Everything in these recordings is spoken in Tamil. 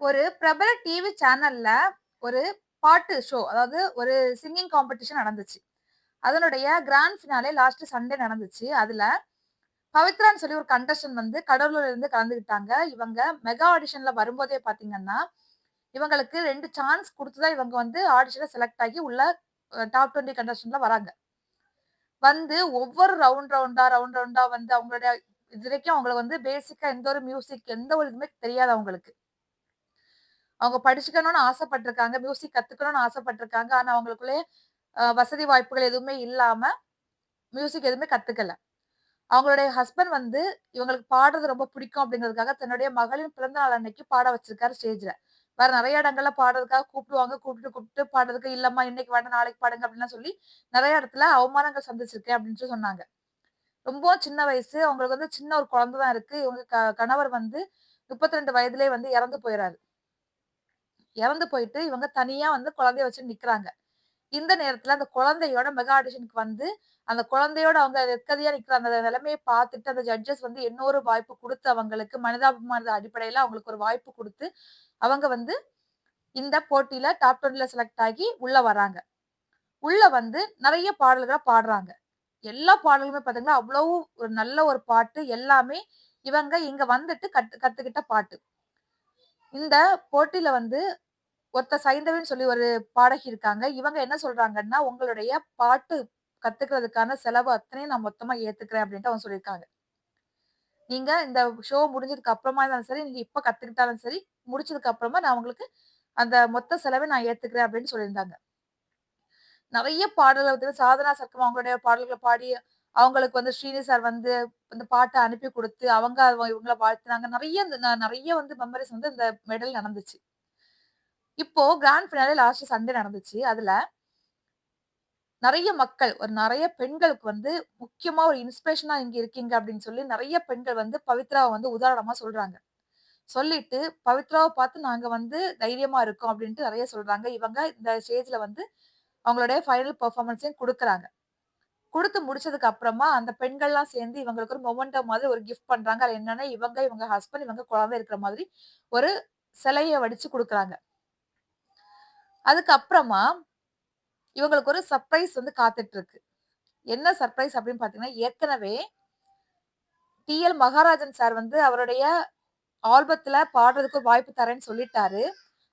ஒரு பிரபல டிவி சேனல்ல ஒரு பாட்டு ஷோ அதாவது ஒரு சிங்கிங் காம்படிஷன் நடந்துச்சு. அதனுடைய கிராண்ட் ஃபினாலே லாஸ்ட் சண்டே நடந்துச்சு. அதுல பவித்ரான்னு சொல்லி ஒரு கண்டஸ்டன் வந்து கடலூர்ல இருந்து கலந்துக்கிட்டாங்க. இவங்க மெகா ஆடிஷன்ல வரும்போதே பார்த்தீங்கன்னா, இவங்களுக்கு ரெண்டு சான்ஸ் கொடுத்துதான் இவங்க வந்து ஆடிஷன்ல செலக்ட் ஆகி உள்ள டாப் டுவெண்ட்டி கண்டஸ்டன்ல வராங்க. வந்து ஒவ்வொரு ரவுண்ட் ரவுண்டா, ரவுண்ட் ரவுண்டா வந்து அவங்களுடைய இது வரைக்கும் அவங்கள வந்து பேசிக்கா எந்த ஒரு மியூசிக் எந்த ஒரு இதுவுமே தெரியாது அவங்களுக்கு. அவங்க படிச்சுக்கணும்னு ஆசைப்பட்டிருக்காங்க மியூசிக் கத்துக்கணும்னு ஆசைப்பட்டிருக்காங்க ஆனா அவங்களுக்குள்ளேயே வசதி வாய்ப்புகள் எதுவுமே இல்லாம, மியூசிக் எதுவுமே கத்துக்கல. அவங்களுடைய ஹஸ்பண்ட் வந்து இவங்களுக்கு பாடுறது ரொம்ப பிடிக்கும் அப்படிங்கிறதுக்காக தன்னுடைய மகளின் பிறந்த நாள் அன்னைக்கு பாட வச்சிருக்காரு ஸ்டேஜ்ல. வேற நிறைய இடங்கள்ல பாடுறதுக்காக கூப்பிடுவாங்க. கூப்பிட்டு கூப்பிட்டு பாடுறதுக்கு இல்லம்மா இன்னைக்கு வேண்டாம் நாளைக்கு பாடுங்க அப்படின்லாம் சொல்லி நிறைய இடத்துல அவமானங்கள் சந்திச்சிருக்கேன் அப்படின்னு சொன்னாங்க. ரொம்பவும் சின்ன வயசு. அவங்களுக்கு வந்து சின்ன ஒரு குழந்தை தான் இருக்கு. இவங்க க கணவர் வந்து 32 வயதிலேயே வந்து இறந்து போயிடாரு இறந்து போயிட்டு இவங்க தனியா வந்து குழந்தைய வச்சு நிக்கிறாங்க. இந்த நேரத்துல அந்த குழந்தையோட மெகா ஆடிஷனுக்கு வந்து, அந்த குழந்தையோட அவங்க நிர்கதியா நிக்கிற அந்த நிலைமையை பார்த்துட்டு அந்த ஜட்ஜஸ் வந்து இன்னொரு வாய்ப்பு கொடுத்து அவங்களுக்கு மனிதாபிமான அடிப்படையில அவங்களுக்கு ஒரு வாய்ப்பு கொடுத்து அவங்க வந்து இந்த போட்டியில டாப் 20ல செலக்ட் ஆகி உள்ள வராங்க. உள்ள வந்து நிறைய பாடல்களை பாடுறாங்க. எல்லா பாடல்களுமே பாத்தீங்கன்னா அவ்வளவு ஒரு நல்ல ஒரு பாட்டு. எல்லாமே இவங்க இங்க வந்துட்டு கத்து கத்துக்கிட்ட பாட்டு. இந்த போட்டியில வந்து ஒருத்தர் சைந்தவின்னு சொல்லி ஒரு பாடகி இருக்காங்க. இவங்க என்ன சொல்றாங்கன்னா, "உங்களுடைய பாட்டு கத்துக்கிறதுக்கான செலவு அத்தனையும் நான் மொத்தமா ஏத்துக்கிறேன்" அப்படின்ட்டு அவங்க சொல்லியிருக்காங்க. நீங்க இந்த ஷோ முடிஞ்சதுக்கு அப்புறமா இருந்தாலும் சரி, நீங்க இப்ப கத்துக்கிட்டாலும் சரி, முடிச்சதுக்கு அப்புறமா நான் உங்களுக்கு அந்த மொத்த செலவை நான் ஏத்துக்கிறேன் அப்படின்னு சொல்லியிருந்தாங்க. நிறைய பாடல்கள் சாதனா சர்க்கம் அவங்களுடைய பாடல்களை பாடி, அவங்களுக்கு வந்து ஸ்ரீனி சார் வந்து இந்த பாட்டை அனுப்பி கொடுத்து அவங்க இவங்கள வாழ்த்துனாங்க. நிறைய இந்த ந வந்து மெமரிஸ் வந்து இந்த மெடல் நடந்துச்சு. இப்போ கிராண்ட் ஃபினாலே லாஸ்ட் சண்டே நடந்துச்சு. அதுல நிறைய மக்கள், ஒரு நிறைய பெண்களுக்கு வந்து முக்கியமா ஒரு இன்ஸ்பிரேஷனா இங்க இருக்கீங்க அப்படின்னு சொல்லி நிறைய பெண்கள் வந்து பவித்ராவை வந்து உதாரணமா சொல்றாங்க. சொல்லிட்டு பவித்ராவை பார்த்து நாங்க வந்து தைரியமா இருக்கோம் அப்படின்ட்டு நிறைய சொல்றாங்க. இவங்க இந்த ஸ்டேஜ்ல வந்து அவங்களுடைய ஃபைனல் பெர்ஃபார்மன்ஸையும் கொடுக்குறாங்க கொடுத்து முடிச்சதுக்கு அப்புறமா அந்த பெண்கள்லாம் சேர்ந்து இவங்களுக்கு ஒரு மொமெண்டோ மாதிரி ஒரு கிஃப்ட் பண்றாங்க. அது என்னன்னா, இவங்க, இவங்க ஹஸ்பண்ட், இவங்க குழந்தை இருக்கிற மாதிரி ஒரு சிலையை வடிச்சு கொடுக்குறாங்க அதுக்கப்புறமா இவங்களுக்கு ஒரு சர்ப்ரைஸ் வந்து காத்துட்டு இருக்கு. என்ன சர்ப்ரைஸ் அப்படின்னு பார்த்தீங்கன்னா, ஏற்கனவே டி.எல். மகாராஜன் சார் வந்து அவருடைய ஆல்பத்துல பாடுறதுக்கு வாய்ப்பு தரேன்னு சொல்லிட்டாரு.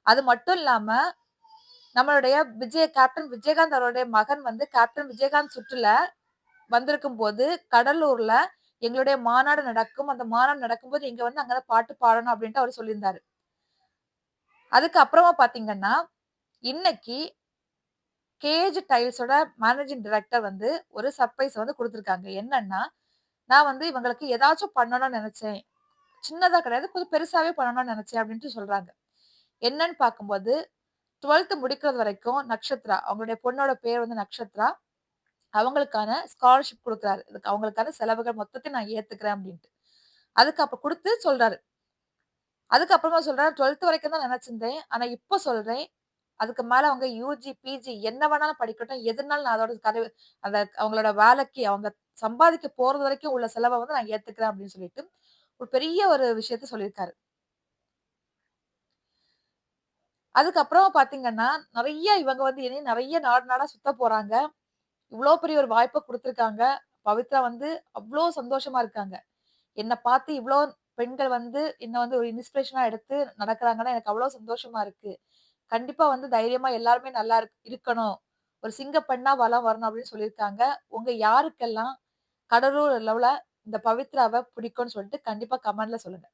அது மட்டும் இல்லாம, நம்மளுடைய விஜய் கேப்டன் விஜயகாந்த் அவருடைய மகன் வந்து கேப்டன் விஜயகாந்த் சுற்றுல வந்திருக்கும்போது, கடலூர்ல எங்களுடைய மாநாடு நடக்கும். அந்த மாநாடு நடக்கும்போது இங்க வந்து அங்கதான் பாட்டு பாடணும் அப்படின்ட்டு அவர் சொல்லியிருந்தாரு. அதுக்கு அப்புறமா பார்த்தீங்கன்னா, இன்னைக்கு கேஜ் டைல்ஸோட மேனேஜிங் டைரக்டர் வந்து ஒரு சர்ப்ரைஸ் வந்து கொடுத்துருக்காங்க என்னன்னா, நான் வந்து இவங்களுக்கு ஏதாச்சும் பண்ணணும்னு நினைச்சேன் சின்னதா கிடையாது. கொஞ்சம் பெருசாவே பண்ணணும்னு நினைச்சேன் அப்படின்ட்டு சொல்றாங்க. என்னன்னு பார்க்கும்போது 12த் முடிக்கிறது வரைக்கும் நக்ஷத்ரா, அவங்களுடைய பொண்ணோட பேர் வந்து நக்ஷத்ரா. அவங்களுக்கான ஸ்காலர்ஷிப் கொடுக்குறாரு இதுக்கு அவங்களுக்கான செலவுகள் மொத்தத்தை நான் ஏத்துக்கிறேன் அப்படின்ட்டு. அதுக்கு அப்ப கொடுத்து சொல்றாரு. அதுக்கப்புறமா சொல்றாரு 12த் வரைக்கும் தான் நினச்சிருந்தேன் ஆனா இப்போ சொல்றேன். அதுக்கு மேல அவங்க யூஜி பிஜி என்ன வேணாலும் படிக்கட்டும். எதுனாலும் நான் அதோட கத அந்த அவங்களோட வேலைக்கு அவங்க சம்பாதிக்க போறது வரைக்கும் உள்ள செலவை வந்து நான் ஏத்துக்கிறேன் அப்படின்னு சொல்லிட்டு, ஒரு பெரிய ஒரு விஷயத்த சொல்லியிருக்காரு. அதுக்கப்புறமா பார்த்தீங்கன்னா, நிறைய இவங்க வந்து இனி நிறைய நாடு நாடா சுத்த போறாங்க. இவ்வளோ பெரிய ஒரு வாய்ப்பை கொடுத்துருக்காங்க பவித்ரா வந்து அவ்வளோ சந்தோஷமா இருக்காங்க. என்னை பார்த்து இவ்வளோ பெண்கள் வந்து என்னை வந்து ஒரு இன்ஸ்பிரேஷனா எடுத்து நடக்கிறாங்கன்னா எனக்கு அவ்வளோ சந்தோஷமா இருக்கு. கண்டிப்பா வந்து தைரியமா எல்லாருமே நல்லா இருக்கணும். ஒரு சிங்க பெண்ணா வலம் வரணும் அப்படின்னு சொல்லியிருக்காங்க. உங்க யாருக்கெல்லாம் கடலூர் லெவல்ல இந்த பவித்ராவை பிடிக்கும்னு சொல்லிட்டு கண்டிப்பா கமெண்ட்ல சொல்லுங்க.